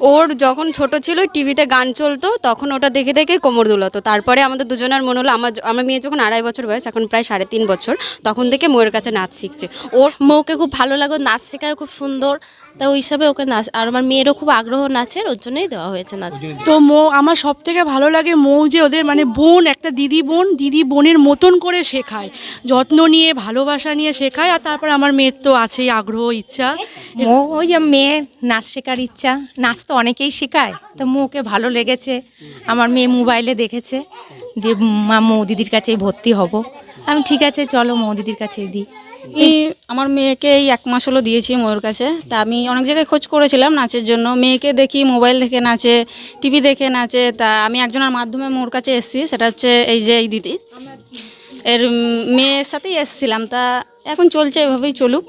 ওর যখন ছোট ছিল, টিভিতে গান চলতো, তখন ওটা দেখে দেখে কোমর দুলাতো। তারপরে আমাদের দুজনের মনে হলো, আমার আমার মেয়ে যখন আড়াই বছর বয়স, এখন প্রায় সাড়ে তিন বছর, তখন থেকে ময়ের কাছে নাচ শিখছে। ওর মৌকে খুব ভালো লাগে নাচ শেখায় খুব সুন্দর। তা ওই হিসাবে ওকে নাচ আর আমার মেয়েরও খুব আগ্রহ নাচের ওর জন্যই দেওয়া হয়েছে নাচ। তো মৌ আমার সব থেকে ভালো লাগে মৌ যে ওদের মানে বোন একটা দিদি বোন দিদি বোনের মতন করে শেখায় যত্ন নিয়ে ভালোবাসা নিয়ে শেখায় আর তারপর আমার মেয়ের তো আছেই আগ্রহ ইচ্ছা। মো ওই যে মেয়ে নাচ শেখার ইচ্ছা নাচ তো অনেকেই শেখায় তো মোকে ভালো লেগেছে আমার মেয়ে মোবাইলে দেখেছে দিয়ে মা মৌ দিদির কাছেই ভর্তি হব। আমি ঠিক আছে চলো মৌ দিদির কাছেই দিই। আমি আমার মেয়েকে এই এক মাস হলো দিয়েছি ময়ূর কাছে। তা আমি অনেক জায়গায় খোঁজ করেছিলাম নাচের জন্য। মেয়েকে দেখি, মোবাইল দেখে নাচে, টিভি দেখে নাচে। তা আমি একজনের মাধ্যমে মোর কাছে এসেছি, সেটা হচ্ছে এই যে এই দিদি। এর মেয়ের সাথেই এসেছিলাম তা এখন চলছে এভাবেই চলুক।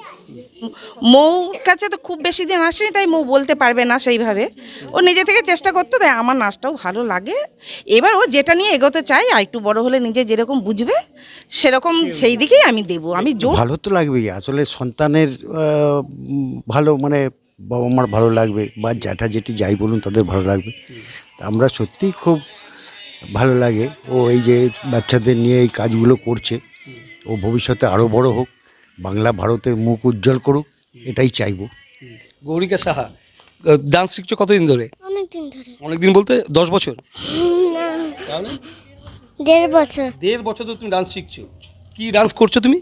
মৌ কাছে তো খুব বেশি দিন আসেনি তাই মৌ বলতে পারবে না সেইভাবে। ও নিজে থেকে চেষ্টা করতো তাই আমার নাচটাও ভালো লাগে। এবার ও যেটা নিয়ে এগোতে চাই আর একটু বড় হলে নিজে যেরকম বুঝবে সেরকম সেই দিকেই আমি দেবো। আমি জোর ভালো তো লাগবেই আসলে সন্তানের ভালো মানে বাবা মার ভালো লাগবে বা জ্যাঠা জেঠি যাই বলুন তাদের ভালো লাগবে। তা আমরা সত্যিই খুব ভালো লাগে। ও এই যে বাচ্চাদের নিয়ে এই কাজগুলো করছে ও ভবিষ্যতে আরও বড় হোক বাংলা ভারতের মুখ উজ্জ্বল করুক এটাই চাইব। গৌরিকা সাহা ডান্স শিখছো কতদিন ধরে? অনেক দিন ধরে। অনেকদিন বলতে দশ বছর? তাহলে? দেড় বছর। দেড় বছর ধরে তুমি ডান্স শিখছো। কি ডান্স করছ তুমি?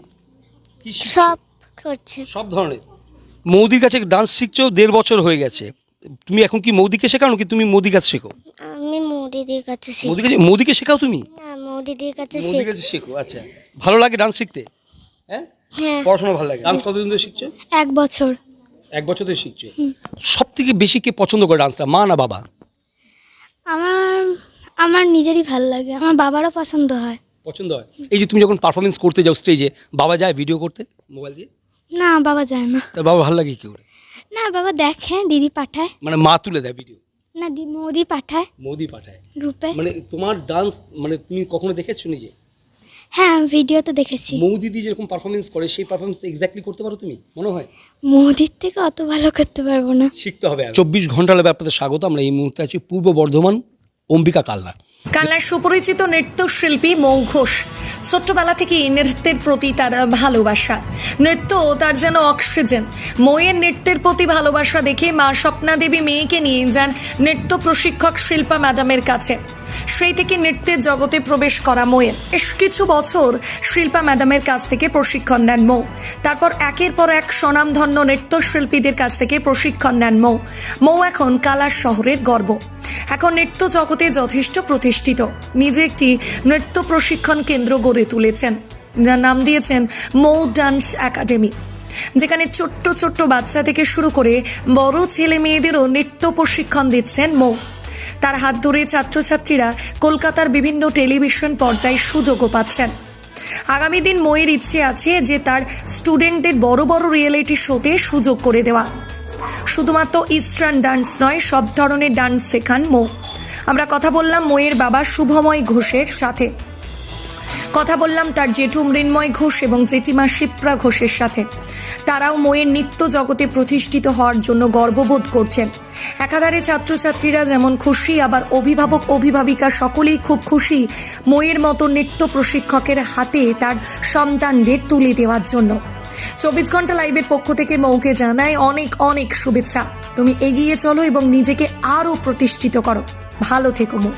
কি সব করছে। সব ধরনের। মৌদির কাছে ডান্স শিখছো দেড় বছর হয়ে গেছে। তুমি এখন কি মৌদিকে শেখাও কি তুমি মোদির কাছে শেখো? আমি মৌদিদির কাছে শিখি। মোদির কাছে মোদিকে শেখাও তুমি? না মৌদিদির কাছে মোদির শিখি কাছে শেখো আচ্ছা। ভালো লাগে ডান্স শিখতে? হ্যাঁ? হ্যাঁ। পড়াশোনা ভালো লাগে? ডান্স কতদিন ধরে শিখছো? এক বছর। এক বছর ধরে শিখছো? সব থেকে বেশি কে পছন্দ করে ডান্সটা মা না বাবা? আমার আমার নিজেরই ভালো লাগে। আমার বাবারও পছন্দ হয়। পছন্দ হয়? এই যে তুমি যখন পারফরমেন্স করতে যাও স্টেজে বাবা যায় ভিডিও করতে? মোবাইল দিয়ে? না বাবা যায় না। তার বাবা ভালো লাগে কি করে? না বাবা দেখে দিদি পাঠায়। মানে মা তুলে দেয় ভিডিও না দি মৌদি পাঠায়। মোদি পাঠায়। গ্রুপে মানে তোমার ডান্স মানে তুমি কখনো দেখেছ নিজে? হ্যাঁ ভিডিও তো দেখেছি। মৌদিদি যেরকম পারফরমেন্স করে সেই পারফরমেন্স এক্স্যাক্টলি করতে পারো তুমি? মনে হয়? মৌদির থেকে অত ভালো করতে পারব না। শিখতে হবে চব্বিশ ঘণ্টা লাগবে আপনাদের স্বাগত। আমরা এই মুহূর্তে আছি পূর্ব বর্ধমান অম্বিকা কালনা। কান্নার সুপরিচিত নৃত্যশিল্পী মৌ ঘোষ। ছোট্টবেলা থেকেই নৃত্যের প্রতি তার ভালোবাসা। নৃত্য তার যেন অক্সিজেন। মৌয়ের নৃত্যের প্রতি ভালোবাসা দেখে মা স্বপ্না দেবী মেয়েকে নিয়ে যান নৃত্য প্রশিক্ষক শিল্পা ম্যাডামের কাছে। সেই থেকে নৃত্যের জগতে প্রবেশ করা মৌয়ের বেশ কিছু বছর শিল্পা ম্যাডামের কাছ থেকে প্রশিক্ষণ নেন মৌ। তারপর একের পর এক স্বনামধন্য নৃত্যশিল্পীদের কাছ থেকে প্রশিক্ষণ নেন মৌ। মৌ এখন কালার শহরের গর্ব। এখন নৃত্য জগতে যথেষ্ট প্রতিষ্ঠিত। নিজে একটি নৃত্য প্রশিক্ষণ কেন্দ্র গড়ে তুলেছেন, যার নাম দিয়েছেন মৌ ডান্স একাডেমি, যেখানে ছোট্ট ছোট্ট বাচ্চা থেকে শুরু করে বড় ছেলে মেয়েদেরও নৃত্য প্রশিক্ষণ দিচ্ছেন মৌ। তার হাত ধরে ছাত্রছাত্রীরা কলকাতার বিভিন্ন টেলিভিশন পর্দায় সুযোগও পাচ্ছেন। আগামী দিন ময়ের ইচ্ছে আছে যে তার স্টুডেন্টদের বড় বড় রিয়েলিটি শোতে সুযোগ করে দেওয়া। শুধুমাত্র ইস্টার্ন ডান্স নয়, সব ধরনের ডান্স শেখান মৌ। আমরা কথা বললাম ময়ের বাবা শুভময় ঘোষের সাথে। কথা বললাম তার জেঠু মৃন্ময় ঘোষ এবং জেঠিমা শিপ্রা ঘোষের সাথে। তারাও ময়ের নিত্য জগতে প্রতিষ্ঠিত হওয়ার জন্য গর্ববোধ করছেন। একাধারে ছাত্রছাত্রীরা যেমন খুশি, আবার অভিভাবক, অভিভাবিকা সকলেই খুব খুশি ময়ের মতো নৃত্য প্রশিক্ষকের হাতে তার সন্তানদের তুলে দেওয়ার জন্য। চব্বিশ ঘণ্টা লাইভের পক্ষ থেকে মৌকে জানায় অনেক অনেক শুভেচ্ছা। তুমি এগিয়ে চলো এবং নিজেকে আরও প্রতিষ্ঠিত করো। ভালো থেকো মৌ।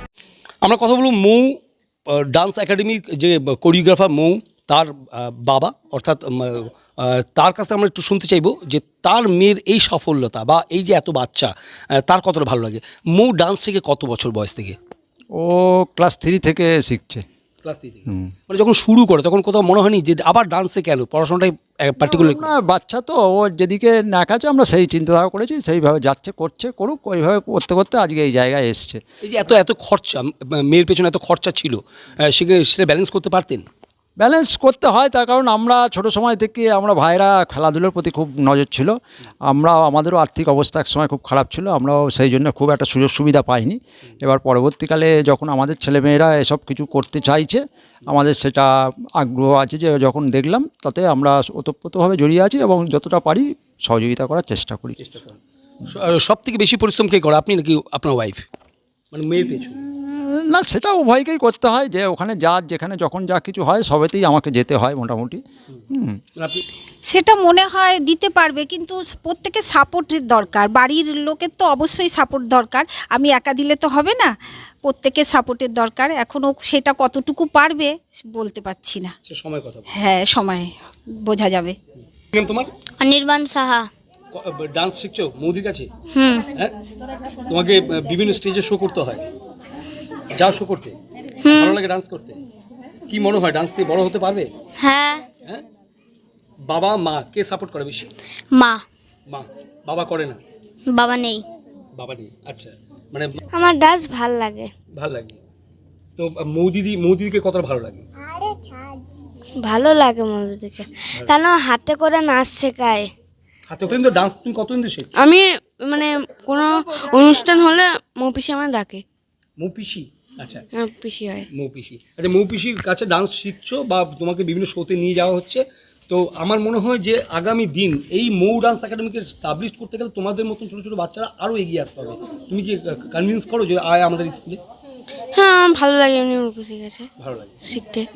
আমরা কথা বলব মৌ ডান্স একাডেমির যে কোরিওগ্রাফার মৌ, তার বাবা, অর্থাৎ তার কাছে আমরা একটু শুনতে চাইব যে তার মেয়ের এই সাফল্যতা বা এই যে এত বাচ্চা তার কতটা ভালো লাগে? মৌ ডান্স থেকে কত বছর বয়স থেকে? ও ক্লাস থ্রি থেকে শিখছে। ক্লাস মানে যখন শুরু করে তখন কোথাও মনে হয়নি যে আবার ডান্সে কেন? পড়াশোনাটাই পার্টিকুলার না বাচ্চা তো ও যেদিকে নাকাছে আমরা সেই চিন্তাধারা করেছি সেইভাবে যাচ্ছে করছে করুক ওইভাবে করতে করতে আজকে এই জায়গায় এসছে। এই যে এত এত খরচা মেয়ের পেছনে এত খরচা ছিল সেটা ব্যালেন্স করতে পারতেন? ব্যালেন্স করতে হয়, তার কারণ আমরা ছোট সময় থেকে আমরা ভাইরা খেলাধুলোর প্রতি খুব নজর ছিল। আমরা আমাদেরও আর্থিক অবস্থা এক সময় খুব খারাপ ছিল, আমরাও সেই জন্য খুব একটা সুযোগ সুবিধা পাইনি। এবার পরবর্তীকালে যখন আমাদের ছেলেমেয়েরা এসব কিছু করতে চাইছে, আমাদের সেটা আগ্রহ আছে যে যখন দেখলাম, তাতে আমরা ওতপ্রোতভাবে জড়িয়ে আছি এবং যতটা পারি সহযোগিতা করার চেষ্টা করি। সব থেকে বেশি পরিশ্রম কে করে? আপনি নাকি আপনার ওয়াইফ মানে মেয়ের পেছনে? না সেটা উভয়কেই করতে হয় যে ওখানে যা যেখানে যখন যা কিছু হয় সবেতেই আমাকে যেতে হয় মোটামুটি। হুম। মানে সেটা মনে হয় দিতে পারবে কিন্তু প্রত্যেকের সাপোর্টের দরকার। বাড়ির লোকের তো অবশ্যই সাপোর্ট দরকার। আমি একা দিলে তো হবে না। প্রত্যেকের সাপোর্টের দরকার। এখনও সেটা কতটুকু পারবে বলতে পারছি না। সময় কথা হ্যাঁ সময় বোঝা যাবে। তোমার? অনির্বাণ সাহা। ডান্স শিখছো? মৌদির কাছে? হুম। হ্যাঁ? তোমাকে বিভিন্ন স্টেজে শো করতে হয়। যাও শো করতে। ভালো লাগে ডান্স করতে। কি মনে হয় ডান্স দিয়ে বড় হতে পারবে? হ্যাঁ। হ্যাঁ? বাবা মা কে সাপোর্ট করে বেশি? মা। মা। বাবা করে না? বাবা নেই। বাবা নেই আচ্ছা। মানে আমার ডান্স ভালো লাগে। ভালো লাগে। তো মৌদিদি মৌদিদিকে কতটা ভালো লাগে? ভালো লাগে মজুদিকে কেন হাতে করে নাচ শেখায়। হাতে কতদিন তো ডান্স তুমি কতদিন শেখ? আমি মানে কোনো অনুষ্ঠান হলে মৌপিসি আমার ডাকে। মৌপিসি আচ্ছা। হয়। মৌপিসি। আচ্ছা মৌপিসির কাছে ডান্স শিখছো বা তোমাকে বিভিন্ন শোতে নিয়ে যাওয়া হচ্ছে? তো আমার মনে হয় যে আগামী দিন এই মৌ ডান্স একাডেমিকে স্টাবলিশ করতে গেলে তোমাদের মতন ছোটো ছোটো বাচ্চারা আরও এগিয়ে আসতে হবে। তুমি কি কনভিন্স করো যে আয় আমাদের স্কুলে? হ্যাঁ আমার ভালো লাগে এমনি মৌপিসির কাছে। ভালো লাগে। শিখতে।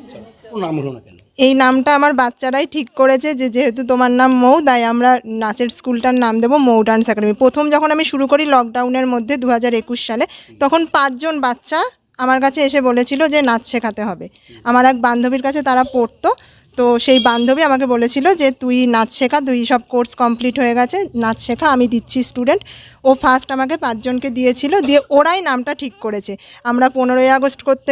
নাম হলো না কেন? এই নামটা আমার বাচ্চারাই ঠিক করেছে যে যেহেতু তোমার নাম মৌ তাই আমরা নাচের স্কুলটার নাম দেবো মৌ ডান্স একাডেমি প্রথম যখন আমি শুরু করি লকডাউনের মধ্যে দু হাজার একুশ সালে তখন পাঁচজন বাচ্চা আমার কাছে এসে বলেছিল যে নাচ শেখাতে হবে। আমার এক বান্ধবীর কাছে তারা পড়তো তো সেই বান্ধবী আমাকে বলেছিল যে তুই নাচ শেখা তুই সব কোর্স কমপ্লিট হয়ে গেছে নাচ শেখা আমি দিচ্ছি স্টুডেন্ট। ও ফার্স্ট আমাকে পাঁচজনকে দিয়েছিল দিয়ে ওরাই নামটা ঠিক করেছে। আমরা পনেরোই আগস্ট করতে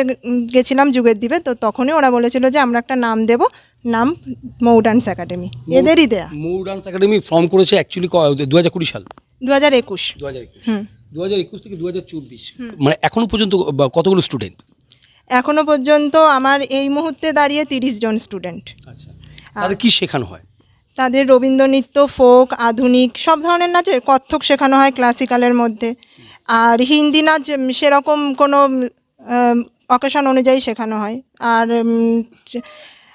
গেছিলাম যুগের দ্বীপে তো তখনই ওরা বলেছিল যে আমরা একটা নাম দেব নাম মৌ ডান্স একাডেমি এদেরই দেয়া। মৌ ডান্স একাডেমি ফর্ম করেছে অ্যাকচুয়ালি দু হাজার কুড়ি সাল। দু হাজার একুশ। দু হাজার হুম। দু হাজার একুশ থেকে দু হাজার চব্বিশ মানে এখনও পর্যন্ত কতগুলো স্টুডেন্ট এখনও পর্যন্ত আমার এই মুহূর্তে দাঁড়িয়ে তিরিশ জন স্টুডেন্ট আচ্ছা। তাদের কি শেখানো হয়? তাদের রবীন্দ্রনৃত্য ফোক আধুনিক সব ধরনের নাচে কত্থক শেখানো হয় ক্লাসিক্যালের মধ্যে। আর হিন্দি নাচ সেরকম কোনো অকেশন অনুযায়ী শেখানো হয়। আর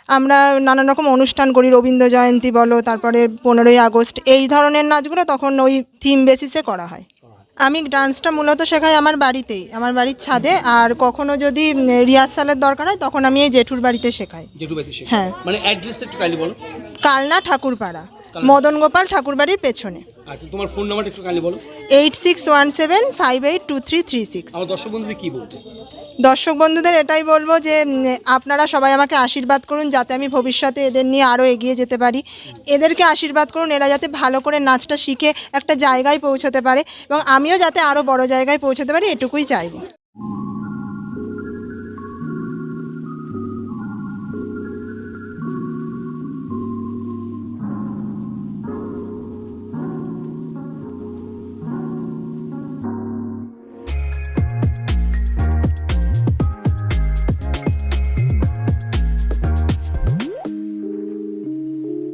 আমরা নানান রকম অনুষ্ঠান করি রবীন্দ্র জয়ন্তী বলো তারপরে পনেরোই আগস্ট এই ধরনের নাচগুলো তখন ওই থিম বেসিসে করা হয়। আমি ডান্সটা মূলত শেখাই আমার বাড়িতেই আমার বাড়ির ছাদে। আর কখনো যদি রিহার্সালের দরকার হয় তখন আমি এই জেঠুর বাড়িতে শেখাই। জেঠু বাড়িতে শেখানো হ্যাঁ। মানে অ্যাড্রেসটা একটু কাইন্ডলি বলো। কালনা ঠাকুরপাড়া মদন গোপাল ঠাকুর বাড়ির পেছনে। আচ্ছা তোমার ফোন নাম্বারটা একটু কাইন্ডলি বলো। Eight six one seven five eight two three three six আমার দর্শক বন্ধুদের কি দর্শক বন্ধুদের এটাই বলব যে আপনারা সবাই আমাকে আশীর্বাদ করুন যাতে আমি ভবিষ্যতে এদের নিয়ে আরও এগিয়ে যেতে পারি। এদেরকে আশীর্বাদ করুন, এরা যাতে ভালো করে নাচটা শিখে একটা জায়গায় পৌঁছতে পারে এবং আমিও যাতে আরও বড় জায়গায় পৌঁছতে পারি, এটুকুই চাইব।